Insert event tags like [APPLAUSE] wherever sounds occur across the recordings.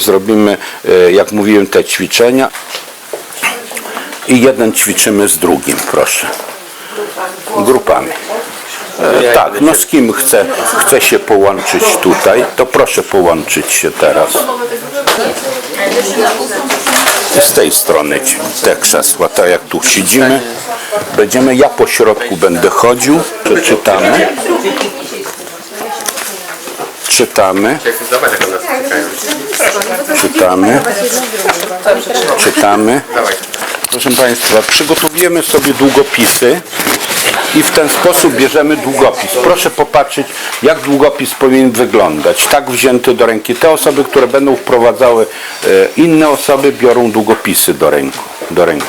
Zrobimy, e, jak mówiłem, te ćwiczenia i jeden ćwiczymy z drugim, proszę. Grupami. E, tak, no z kim chce, chce się połączyć tutaj, to proszę połączyć się teraz. Z tej strony te krzesła, tak jak tu siedzimy. Będziemy, ja po środku będę chodził, przeczytamy. Czytamy. Czytamy. Czytamy. Proszę Państwa, przygotowujemy sobie długopisy i w ten sposób bierzemy długopis. Proszę popatrzeć, jak długopis powinien wyglądać. Tak wzięty do ręki. Te osoby, które będą wprowadzały e, inne osoby, biorą długopisy do ręku. Do ręki.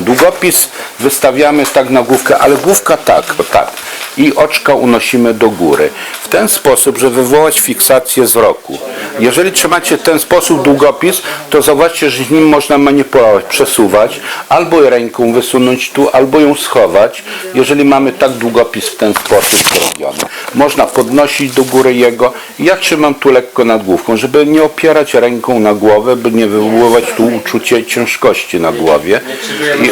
Długopis wystawiamy tak na główkę, ale główka tak, o tak. I oczka unosimy do góry. W ten sposób, żeby wywołać fiksację wzroku. Jeżeli trzymacie w ten sposób długopis, to zobaczcie, że z nim można manipulować, przesuwać, albo ręką wysunąć tu, albo ją schować, jeżeli mamy tak długopis w ten sposób zrobiony. Można podnosić do góry jego. Ja trzymam tu lekko nad główką, żeby nie opierać ręką na głowę, by nie wywoływać tu uczucie ciężkości na głowie. I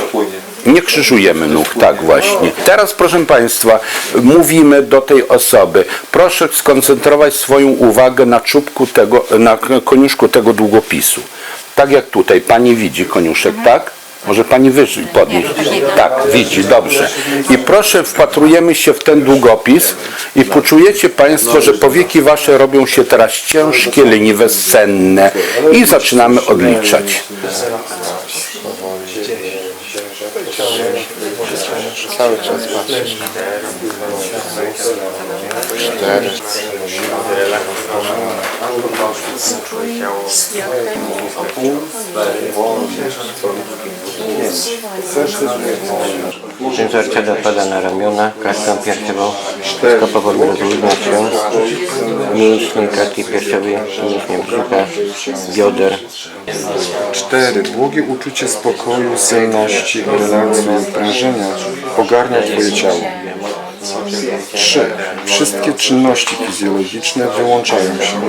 nie krzyżujemy nóg, tak właśnie. Teraz, proszę Państwa, mówimy do tej osoby. Proszę skoncentrować swoją uwagę na czubku tego, na koniuszku tego długopisu. Tak jak tutaj, Pani widzi koniuszek, tak? Może Pani wyżej podnieść. Tak, widzi, dobrze. I proszę, wpatrujemy się w ten długopis i poczujecie Państwo, że powieki Wasze robią się teraz ciężkie, leniwe, senne i zaczynamy odliczać. Cały czas patrzysz. Cztery. Ciężarcia dopada na ramiona, klatkę piersiową, wszystko powoli rozluźnia się, mięśnie klatki piersiowej, mięśnie brzucha, bioder, Cztery. Błogie uczucie spokoju, senności, relaksu i odprężenia ogarnia Twoje ciało. Trzy. Wszystkie czynności fizjologiczne wyłączają się.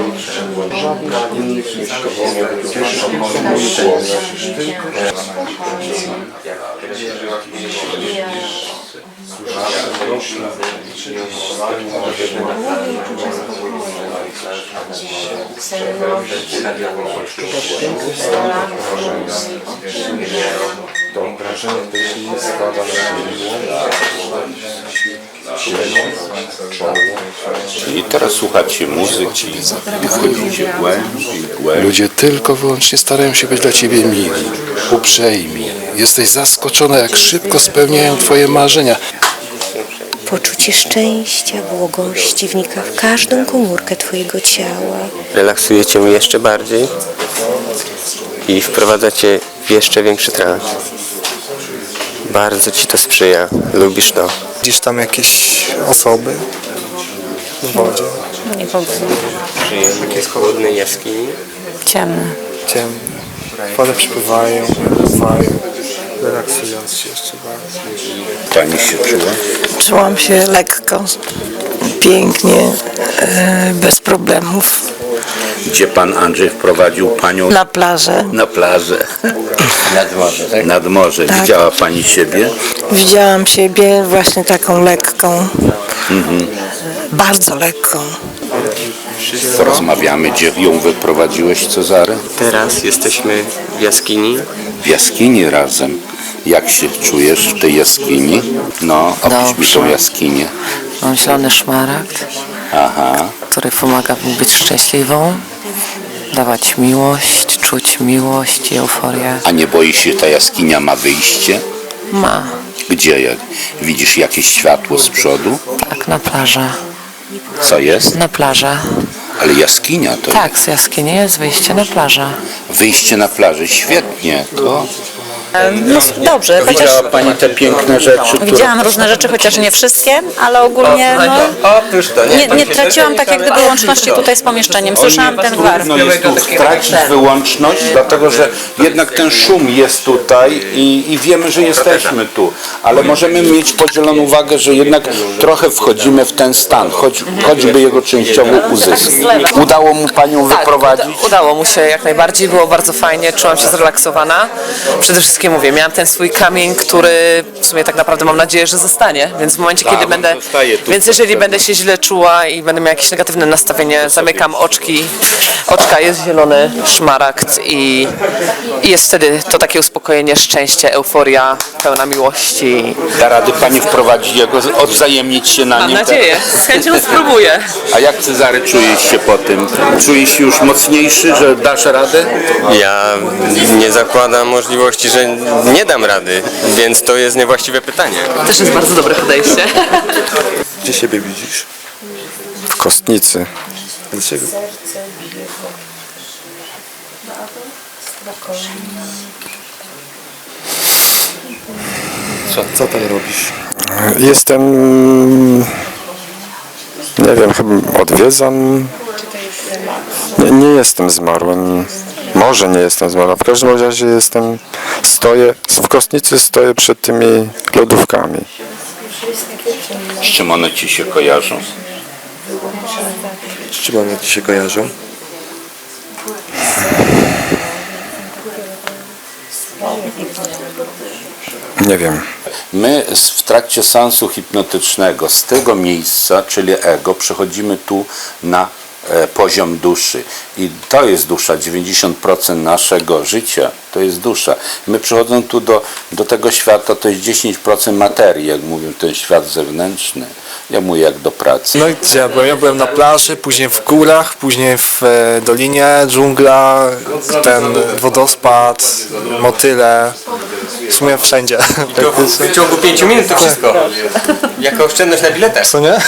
To obrażenie chwili spada na I teraz słuchacie muzyki i wchodzicie głębiej, głębiej. Ludzie tylko wyłącznie starają się być dla Ciebie mili, uprzejmi. Jesteś zaskoczona, jak szybko spełniają Twoje marzenia. Poczucie szczęścia, błogości wnika w każdą komórkę Twojego ciała. Relaksuje cię jeszcze bardziej i wprowadza cię w jeszcze większy trans. Bardzo ci to sprzyja. Lubisz to. Widzisz tam jakieś osoby w wodzie, Nie w ogóle. Takie chłodne jaskini. Ciemne. ciemne. Wodę przypływają, pływają, relaksując się jeszcze bardziej. Pani się czuła? Czułam się lekko, pięknie, e, bez problemów. Gdzie pan Andrzej wprowadził panią Na plażę na plażę? [LAUGHS] Nad morze, tak? Nad morze. Widziała pani siebie? widziałam siebie właśnie taką lekką, bardzo lekką. Rozmawiamy, gdzie ją wyprowadziłeś, Cezary? Teraz jesteśmy w jaskini. W jaskini razem. Jak się czujesz w tej jaskini? No, opisz mi tą Dobrze. jaskinię. Mam zielony szmaragd, Aha. który pomaga mi być szczęśliwą, dawać miłość, czuć miłość i euforię. A nie boisz się, ta jaskinia ma wyjście? Ma, Gdzie? Jak widzisz jakieś światło z przodu? tak, na plażę. Co jest? Na plażę. Ale jaskinia to Tak, z jaskini jest wyjście na plażę. wyjście na plażę. Świetnie. To No dobrze, chociaż Widziała Pani te piękne rzeczy, które... widziałam różne rzeczy, chociaż nie wszystkie, ale ogólnie no, Otóż to, nie, nie traciłam tak jak gdyby łączności tutaj z pomieszczeniem. Słyszałam ten gwar. Trudno jest tu stracić wyłączność, dlatego że jednak ten szum jest tutaj i, i wiemy, że jesteśmy tu, ale możemy mieć podzieloną uwagę, że jednak trochę wchodzimy w ten stan, choć, choćby jego częściowo uzyskać. Udało mu Panią wyprowadzić? Uda- Udało mu się jak najbardziej, było bardzo fajnie, czułam się zrelaksowana. Przede wszystkim mówię, miałam ten swój kamień, który w sumie tak naprawdę mam nadzieję, że zostanie, więc w momencie, kiedy on będę, zostaje tu więc jeżeli będę się źle czuła i będę miała jakieś negatywne nastawienie, zamykam oczki, oczka jest zielony, szmaragd i, i jest wtedy to takie uspokojenie, szczęście, euforia, pełna miłości. Da rady Pani wprowadzić jego, odwzajemnić się na Mam nim? nadzieję, z chęcią spróbuję. A jak Cezary czujesz się po tym? Czujesz się już mocniejszy, że dasz radę? Ja nie zakładam możliwości, że nie dam rady, więc to jest niewłaściwe pytanie. Też jest bardzo dobre podejście. Gdzie siebie widzisz? W kostnicy. Dlaczego? Co, co tam robisz? Jestem... Nie wiem, chyba odwiedzam... Nie, nie jestem zmarłym. Może nie jestem zmarłym. W każdym razie jestem... Stoję... W kostnicy stoję przed tymi lodówkami. Z czym one Ci się kojarzą? Z czym one ci się kojarzą? Nie wiem. My w trakcie seansu hipnotycznego z tego miejsca, czyli ego, przechodzimy tu na poziom duszy. I to jest dusza, 90% naszego życia to jest dusza. My przychodząc tu do, do tego świata, to jest 10% materii, jak mówią, ten świat zewnętrzny. Ja mówię jak do pracy. No i gdzie ja byłem? Ja byłem na plaży, później w górach, później w e, dolinie, dżungla, ten wodospad, motyle. W sumie wszędzie. W ciągu pięciu minut to wszystko. Jaka oszczędność na biletach. Co nie?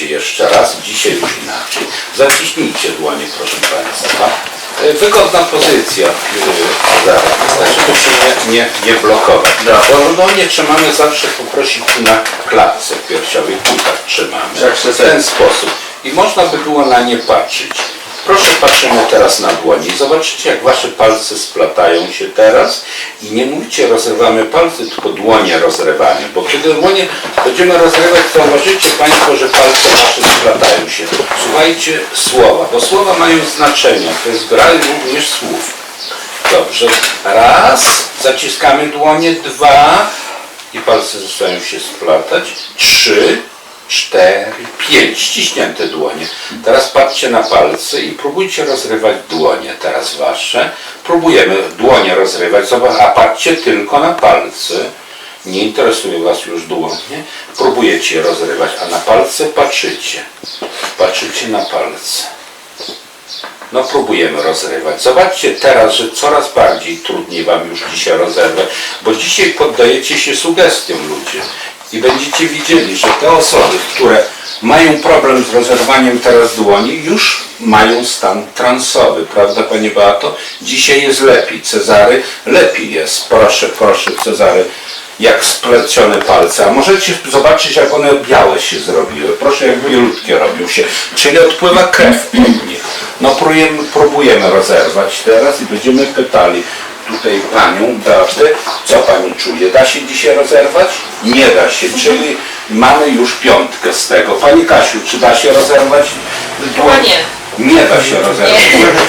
Spróbujcie jeszcze raz, dzisiaj już inaczej. Zaciśnijcie dłonie, proszę Państwa. E, Wygodna pozycja. e, Zaraz. Żeby się nie, nie, nie blokować. Bo dłonie trzymamy zawsze poprosić tu na klatce piersiowej. Tu tak trzymamy. W ten sposób. I można by było na nie patrzeć. Proszę patrzymy teraz na dłoni. Zobaczycie jak wasze palce splatają się teraz i nie mówicie rozrywamy palce, tylko dłonie rozrywamy, bo kiedy dłonie będziemy rozrywać, to zauważycie Państwo, że palce wasze splatają się. Słuchajcie słowa, bo słowa mają znaczenie, to jest gra również słów. Dobrze, raz, zaciskamy dłonie, dwa i palce zaczynają się splatać, trzy, cztery, pięć, ściśnięte dłonie. Teraz patrzcie na palce i próbujcie rozrywać dłonie, teraz wasze. Próbujemy dłonie rozrywać, a patrzcie tylko na palce. Nie interesuje was już dłonie, próbujecie je rozrywać, a na palce patrzycie. Patrzycie na palce. No próbujemy rozrywać. Zobaczcie teraz, że coraz bardziej trudniej Wam już dzisiaj rozerwać, bo dzisiaj poddajecie się sugestiom ludzie i będziecie widzieli, że te osoby, które mają problem z rozerwaniem teraz dłoni, już mają stan transowy, prawda Panie Beato? Dzisiaj jest lepiej. Cezary lepiej jest. Proszę, proszę Cezary, jak splecione palce. A możecie zobaczyć, jak one białe się zrobiły. Proszę, jak bielutkie robią się. Czyli odpływa krew od nich. No próbujemy, próbujemy rozerwać teraz i będziemy pytali tutaj panią Beatę, co pani czuje? Da się dzisiaj rozerwać? Nie da się, czyli mamy już piątkę z tego. Pani Kasiu, czy da się rozerwać dłoń? Nie da się rozerwać.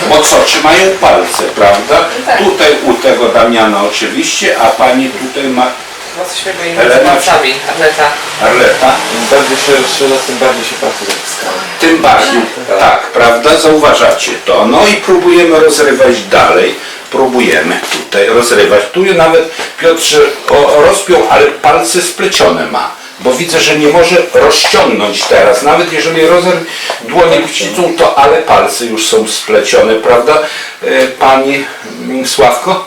Bo co, trzymają palce, prawda? Tutaj u tego Damiana oczywiście, a pani tutaj ma No Elena, palcami, atleta. Arleta. Bardziej się rozszerza, tym bardziej się palce zaciskają. Tym bardziej, tak, prawda? Zauważacie to. No i próbujemy rozrywać dalej. Próbujemy tutaj rozrywać. Tu nawet Piotrze o, rozpiął, ale palce splecione ma. Bo widzę, że nie może rozciągnąć teraz. Nawet jeżeli rozerwie dłonie uścicą, to ale palce już są splecione, prawda? E, Pani Sławko?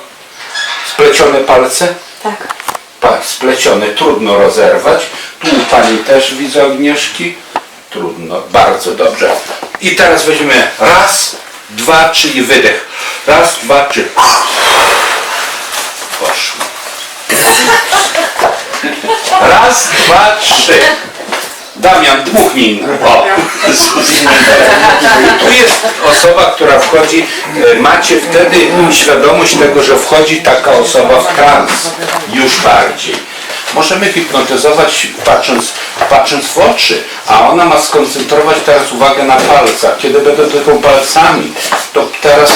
Splecione palce? Tak. Pa- splecione, trudno rozerwać. Tu u Pani też widzę Agnieszki. Trudno, bardzo dobrze. I teraz weźmiemy raz, dwa, czyli wydech. Raz, dwa, trzy. Poszło. Raz, dwa, trzy. Damian, dmuchnij. O, tu jest osoba, która wchodzi, e, macie wtedy świadomość tego, że wchodzi taka osoba w trans już bardziej. Możemy hipnotyzować patrząc, patrząc w oczy, a ona ma skoncentrować teraz uwagę na palcach. Kiedy będę tylko palcami, to teraz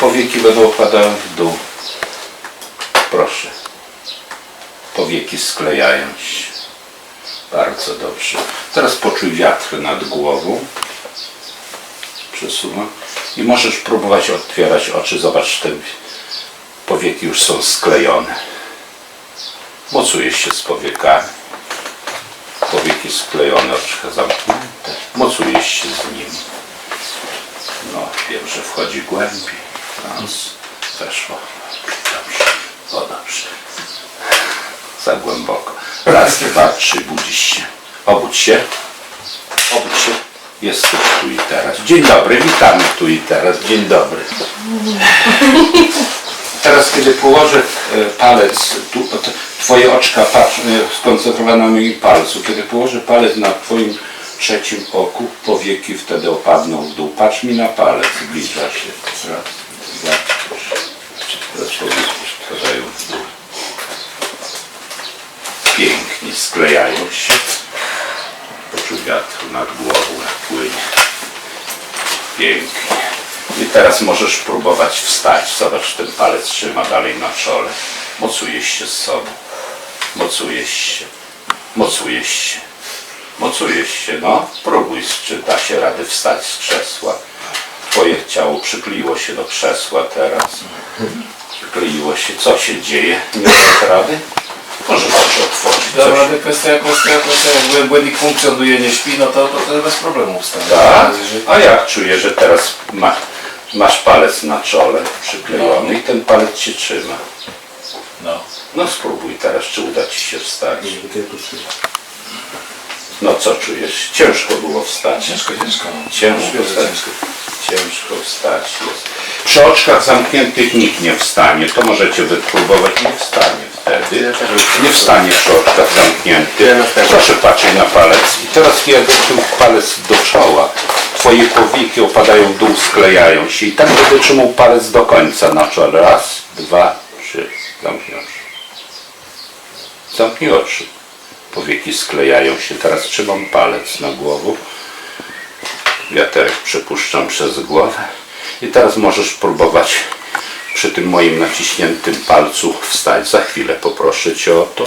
powieki będą opadały w dół. Proszę. Powieki sklejają się. Bardzo dobrze. Teraz poczuj wiatr nad głową. Przesuwam. I możesz próbować otwierać oczy. Zobacz, te powieki już są sklejone. Mocujesz się z powiekami. Powieki sklejone, oczka zamknięte. Mocujesz się z nimi. No, wiem, że wchodzi głębiej. Raz, weszło. Dobrze. O, dobrze. Za głęboko. Raz, dwa, trzy, budzisz się. Obudź się. Obudź się. Jesteś tu i teraz. Dzień dobry, witamy tu i teraz. Dzień dobry. Teraz, kiedy położę e, palec, tu, twoje oczka e, skoncentrowane na moim palcu, kiedy położę palec na twoim trzecim oku, powieki wtedy opadną w dół. Patrz mi na palec, zbliża się. Raz, dwa, trzy. W dół. Pięknie sklejają się. Poczuł wiatr nad głową, płynie. Pięknie. I teraz możesz próbować wstać. Zobacz, ten palec trzyma dalej na czole. Mocujesz się z sobą. Mocujesz się. Mocujesz się. Mocujesz się, no. Próbuj, czy da się rady wstać z krzesła. Twoje ciało przykleiło się do krzesła teraz. Przykleiło się. Co się dzieje? Nie dasz rady? Możesz oczy otworzyć. Dam radę kwestia, kwestia, kwestia, jak błędnik funkcjonuje, nie śpi, no to, to, to bez problemu wstanę. Tak? A jak czuję, że teraz ma, masz palec na czole przyklejony i ten palec cię trzyma. No. No spróbuj teraz, czy uda ci się wstać. No co czujesz? Ciężko było wstać. Ciężko, ciężko. Ciężko wstać. Ciężko wstać jest. Przy oczkach zamkniętych nikt nie wstanie. To możecie wypróbować. Nie wstanie wtedy. Nie wstanie przy oczkach zamkniętych. Proszę patrzeć na palec. I teraz jak ten palec do czoła. Twoje powieki opadają w dół, sklejają się. I tak będę trzymał palec do końca na czole. Raz, dwa, trzy. Zamknij oczy. Zamknij oczy. Powieki sklejają się. Teraz trzymam palec na głową. Wiaterek przepuszczam przez głowę. I teraz możesz próbować przy tym moim naciśniętym palcu wstać. Za chwilę poproszę Cię o to.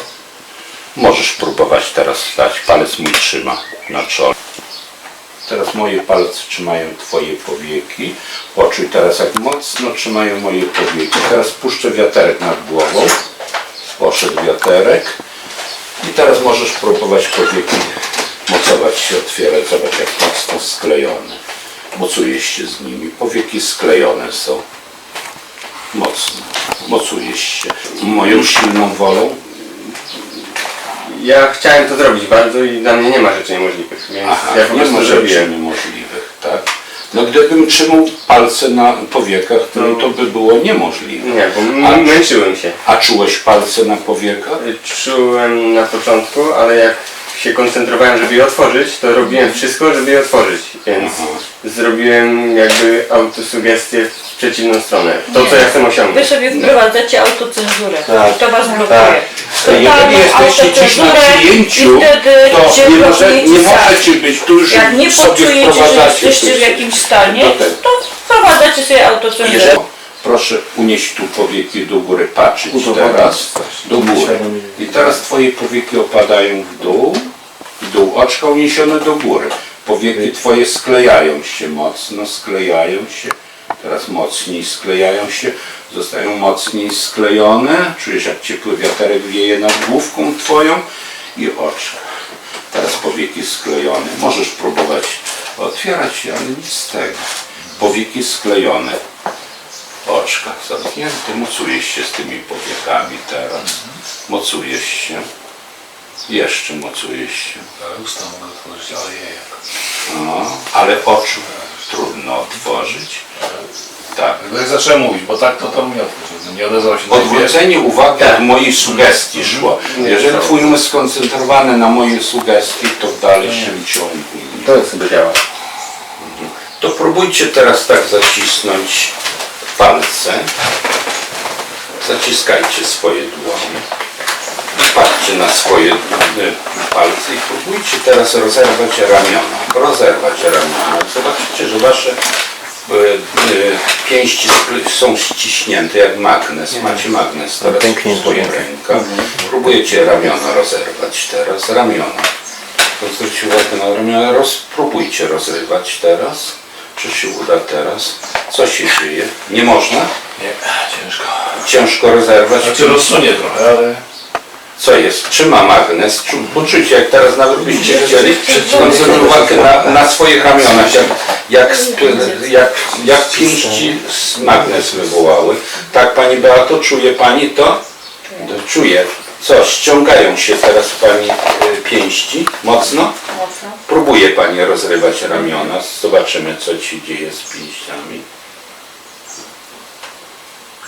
Możesz próbować teraz wstać. Palec mój trzyma na czole. Teraz moje palce trzymają Twoje powieki. Poczuj teraz, jak mocno trzymają moje powieki. Teraz puszczę wiaterek nad głową. Poszedł wiaterek. I teraz możesz próbować powieki mocować się, otwierać. Zobacz, jak mocno sklejone. Mocujesz się z nimi. Powieki sklejone są. Mocno. Mocujesz się. Moją silną wolą. Ja chciałem to zrobić bardzo i dla mnie nie ma rzeczy niemożliwych, więc Aha, ja po nie prostu ma rzeczy zrobiłem. niemożliwych, tak? No gdybym trzymał palce na powiekach, to, to by było niemożliwe. Nie, bo m- A- męczyłem się. A czułeś palce na powiekach? Czułem na początku, ale jak się koncentrowałem, żeby je otworzyć, to robiłem wszystko, żeby je otworzyć, więc zrobiłem jakby autosugestię w przeciwną stronę. To, co ja chcę Wy osiągnąć. sobie wprowadzacie autocenzurę. Tak. To was blokuje. Tak. Jeżeli jesteście dziś na przyjęciu, i wtedy to cię nie, może, blokujecie nie sami. możecie być tu już Jak nie sobie poczujecie, że wprowadzacie jesteście coś. w jakimś stanie, Do tego. to wprowadzacie sobie autocenzurę. Jeżeli, proszę unieść tu powieki do góry, patrzeć teraz do góry. I teraz twoje powieki opadają w dół, w dół, oczka uniesione do góry. Powieki twoje sklejają się mocno, sklejają się. Teraz mocniej sklejają się, zostają mocniej sklejone. Czujesz jak ciepły wiaterek wieje nad główką twoją i oczka. Teraz powieki sklejone. Możesz próbować otwierać się, ale nic z tego. Powieki sklejone. Oczka zamknięte. Mocujesz się z tymi powiekami teraz. Mocujesz się. Jeszcze mocujesz się. Ale usta mogę otworzyć, ale jejek. No, ale oczu trudno otworzyć. Tak. Jak zacząłem mówić, bo tak to tam nie odwrócił. Nie odezwał się. Odwrócenie uwagi od mojej sugestii szło. Jeżeli twój umysł skoncentrowany na mojej sugestii, to w dalszym ciągu. To sobie działa. To próbujcie teraz tak zacisnąć palce. Zaciskajcie swoje dłonie. I patrzcie na swoje palce i próbujcie teraz rozerwać ramiona. Rozerwać ramiona. Zobaczycie, że wasze e, e, pięści są ściśnięte jak magnes. Macie magnes teraz w swoich rękach. Próbujecie ramiona rozerwać teraz. Ramiona. Zwróćcie uwagę na ramiona. Roz, próbujcie rozrywać teraz. Czy się uda teraz? Co się dzieje? Nie można? Nie, ciężko. Ciężko rozerwać? Znaczy rozsunie trochę, ale... Co jest? Trzyma magnes. Czu- Poczucie, jak teraz nawet byście chcieli, skoncentruj uwagę na, na swoich ramionach, jak, jak, jak, jak pięści z magnes wywołały. Tak, Pani Beato, czuje Pani to? To Czuje. Co, ściągają się teraz Pani y, pięści mocno? Mocno. Próbuje Pani rozrywać ramiona. Zobaczymy, co się dzieje z pięściami.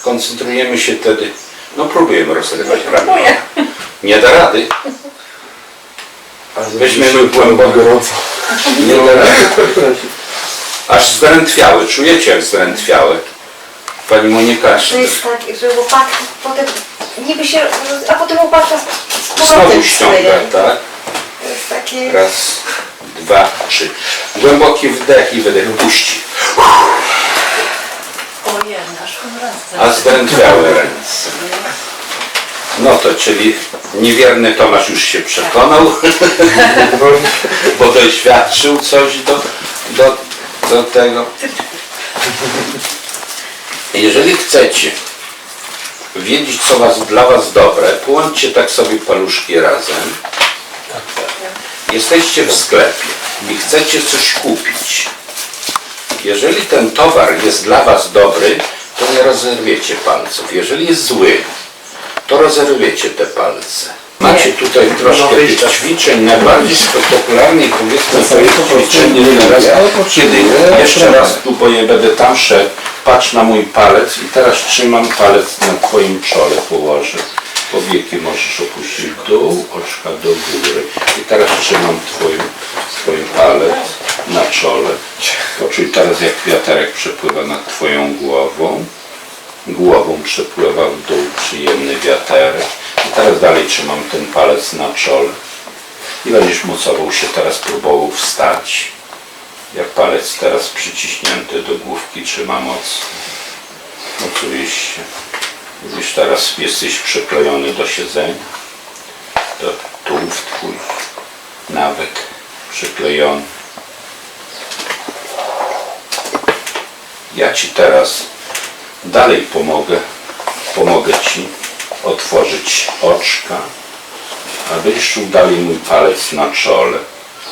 Koncentrujemy się wtedy. No próbujemy rozrywać ramiona. Nie da rady. Weźmiemy głęboko. Nie da rady. Aż zdrętwiały. Czujecie jak zdrętwiały? Pani Monika, To jest tak, że łopatka potem niby się, a potem łopatka z znowu powrotem ściąga, wstaje. tak? To jest takie... Raz, dwa, trzy. Głęboki wdech i wydech. Puści. Ojej, aż. A zdrętwiałe ręce. No to czyli niewierny Tomasz już się przekonał, [LAUGHS] bo doświadczył coś do, do, do tego. [LAUGHS] Jeżeli chcecie wiedzieć, co was, dla was dobre, połączcie tak sobie paluszki razem. Jesteście w sklepie i chcecie coś kupić. Jeżeli ten towar jest dla Was dobry, to nie rozerwiecie palców. Jeżeli jest zły, to rozerwiecie te palce. Macie tutaj troszkę tych ćwiczeń. Najbardziej spektakularne i powiedzmy to jest ćwiczenie teraz, kiedy jeszcze raz tu, bo ja będę tam szedł, patrz na mój palec i teraz trzymam palec na Twoim czole położę. Powieki możesz opuścić dół, oczka do góry. I teraz trzymam twoim, twój palec na czole. Poczuj teraz jak wiaterek przepływa nad Twoją głową. Głową przepływa w dół przyjemny wiaterek. I teraz dalej trzymam ten palec na czole. I będziesz mocował się teraz, próbował wstać. Jak palec teraz przyciśnięty do główki trzyma mocno. Mocujesz się. Już teraz jesteś przyklejony do siedzenia. To tułów twój. Nawyk przyklejony. Ja Ci teraz dalej pomogę. Pomogę Ci otworzyć oczka, a będziesz czuł dalej mój palec na czole.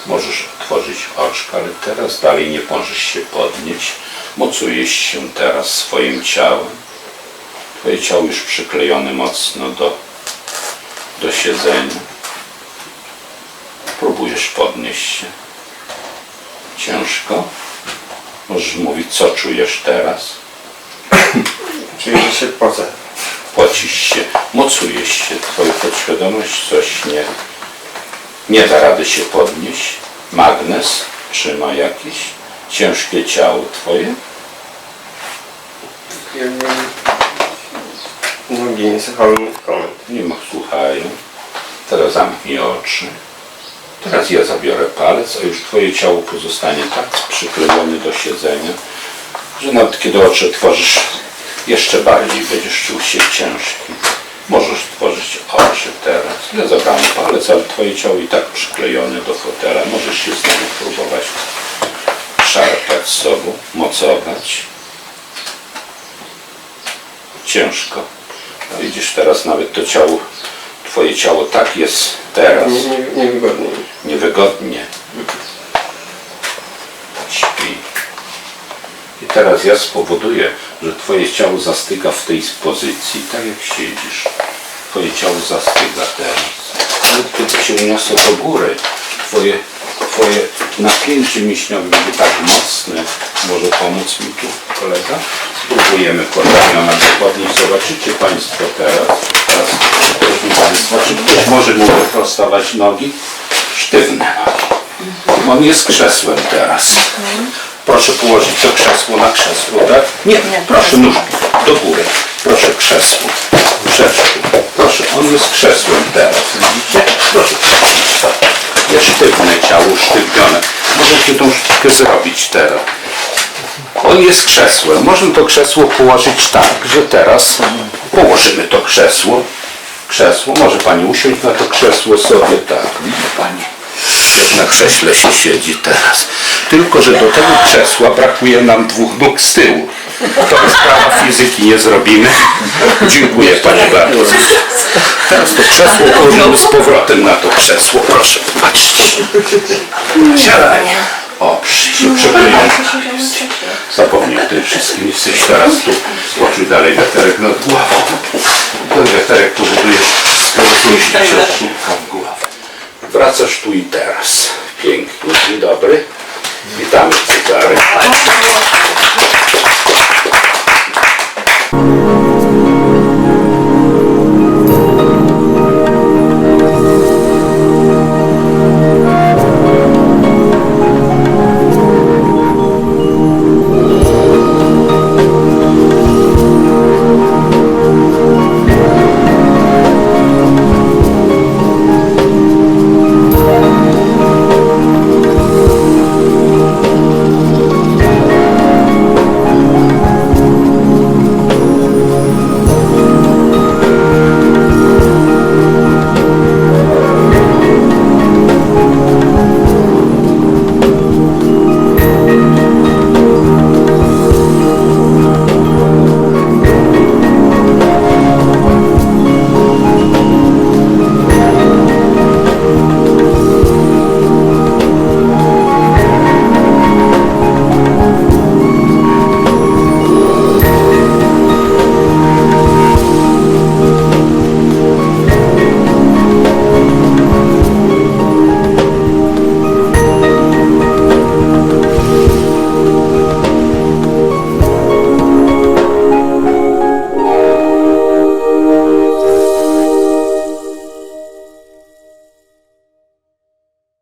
Możesz otworzyć oczka, ale teraz dalej nie możesz się podnieść. Mocujesz się teraz swoim ciałem. Twoje ciało już przyklejone mocno do, do siedzenia. Próbujesz podnieść się. Ciężko. Możesz mówić, co czujesz teraz. [COUGHS] Czyli, że się pocę. Płacisz się, mocujesz się, twoja podświadomość coś nie, nie da rady się podnieść. Magnes trzyma jakiś, ciężkie ciało twoje. Jakby nogi nie słuchały komend. Nie ma słuchają. Teraz zamknij oczy. Teraz ja zabiorę palec, a już twoje ciało pozostanie tak przyklejone do siedzenia, że nawet kiedy oczy otworzysz, jeszcze bardziej będziesz czuł się ciężki. Możesz otworzyć oczy teraz. Zabrałem palec, ale twoje ciało i tak przyklejone do fotela. Możesz się znowu próbować szarpać sobą, mocować. Ciężko. Widzisz teraz nawet to ciało, twoje ciało tak jest teraz Nie, nie, niewygodnie. niewygodnie. Śpi. I teraz ja spowoduję, że Twoje ciało zastyga w tej pozycji, tak jak siedzisz. Twoje ciało zastyga teraz. Nawet kiedy się uniosę do góry, Twoje twoje napięcie mięśniowe będzie tak mocne. Może pomóc mi tu kolega? Spróbujemy ramiona dokładniej. Zobaczycie Państwo teraz. teraz. Państwa, czy ktoś może mu wyprostować nogi? Sztywne. On jest krzesłem teraz. Proszę położyć to krzesło na krzesło, tak? Nie, proszę nóżki do góry. Proszę krzesło. Krzesło. Proszę, on jest krzesłem teraz, widzicie? Proszę. Jest sztywne ciało, usztywnione. Możecie tą sztukę zrobić teraz. On jest krzesłem. Możemy to krzesło położyć tak, że teraz położymy to krzesło. Krzesło, może Pani usiąść na to krzesło sobie, tak, widzi Pani. Jak na krześle się siedzi teraz. Tylko, że do tego krzesła brakuje nam dwóch nóg z tyłu. To jest prawa fizyki, nie zrobimy. Dziękuję Pani bardzo. Teraz to krzesło położymy z powrotem na to krzesło. Proszę, patrzcie. Siadanie. O, się przekleję. Zapomnij o tym wszystkim. Jesteś teraz tu. Poczuj dalej wiaterek nad głową. Ten wiaterek powoduje, czubka w głowę. Wracasz tu i teraz. Pięknie. Dzień dobry. Witamy Cezary.